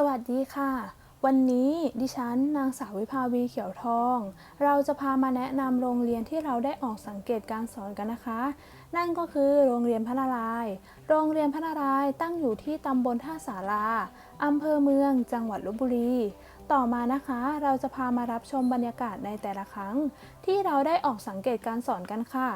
สวัสดีค่ะ วันนี้ดิฉันนางสาววิภาวีเขียวทอง เราจะพามาแนะนำโรงเรียนที่เราได้ออกสังเกตการสอนกันนะคะ นั่นก็คือโรงเรียนพระนารายโรงเรียนพระนารายตั้งอยู่ที่ตำบลท่าสาราอำเภอเมือง จังหวัดลบบุรี ต่อมานะคะ เราจะพามารับชมบรรยากาศในแต่ละครั้ง ที่เราได้ออกสังเกตการสอนกันค่ะ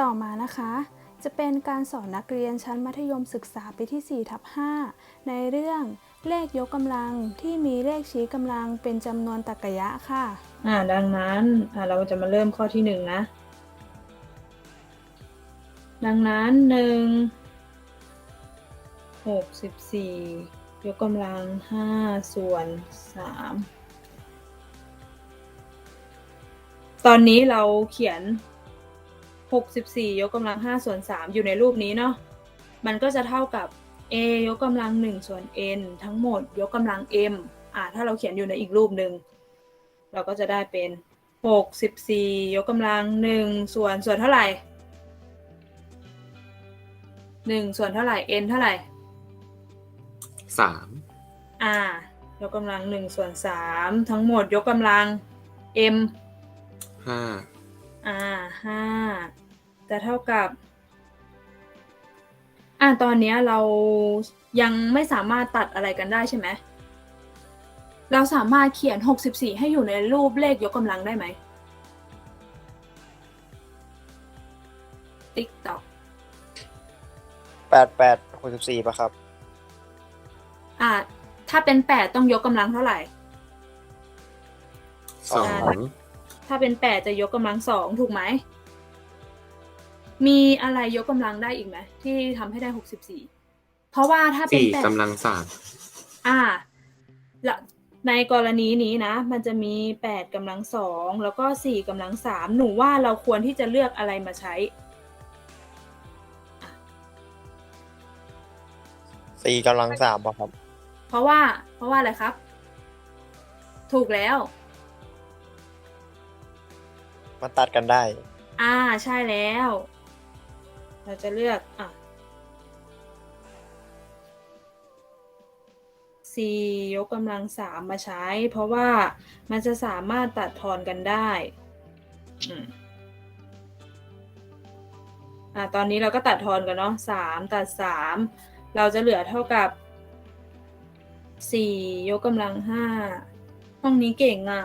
ต่อมานะคะ จะเป็นการสอนนักเรียนชั้นมัธยมศึกษาปีที่4ทับ5ในเรื่องเลขยกกำลังที่มีเลขชี้กำลังเป็นจำนวนตรรกะค่ะ อ่าดังนั้นอ่าเราจะมาเริ่มข้อที่หนึ่งนะ ดังนั้นหนึ่งหกสิบสี่ยกกำลังห้าส่วนสามตอนนี้เราเขียน หกสิบสี่ยกกำลังห้าส่วนสามอยู่ในรูปนี้เนาะ มันก็จะเท่ากับ a ยกกำลังหนึ่งส่วน n ทั้งหมด ยกกำลัง m อ่าถ้าเราเขียนอยู่ในอีกรูปหนึ่งเราก็จะได้เป็นหกสิบสี่ยกกำลังหนึ่งส่วนส่วนเท่าไหร่หนึ่งส่วนเท่าไหร่ n เท่าไหร่สามอ่า ยกกำลังหนึ่งส่วนสามทั้งหมดยกกำลัง m ห้า อ่าห้าจะเท่ากับ อ่าตอนเนี้ยเรายังไม่สามารถตัดอะไรกันได้ใช่ไหมเราสามารถเขียน 64 ให้อยู่ในรูปเลขยกกำลังได้ไหม ติ๊กตอกแปดแปดหกสิบสี่ป่ะครับ อ่า ถ้าเป็น 8 ต้องยกกำลังเท่าไหร่ สอง ถ้าเป็น 8 จะยกกำลังสองถูกไหม มีอะไรยกกำลังได้อีกไหมที่ทำให้ได้ 64 เพราะว่าถ้าเป็นสี่แปดกำลังสามอ่าละในกรณีนี้นะ มันจะมีแปดกำลังสองแล้วก็สี่กำลังสามหนูว่าเราควรที่จะเลือกอะไรมาใช้สี่กำลังสามป่ะครับ เพราะว่า เพราะว่าอะไรครับ ถูกแล้ว มันตัดกันได้ อ่าใช่แล้ว เราจะเลือกอะสี่ยกกำลังสามมาใช้ เพราะว่ามันจะสามารถตัดทอนกันได้อืมอะตอนนี้เราก็ตัดทอนกันเนาะสามตัดสามเราจะเหลือเท่ากับสี่ยกกำลังห้าห้องนี้เก่งอะ่ะ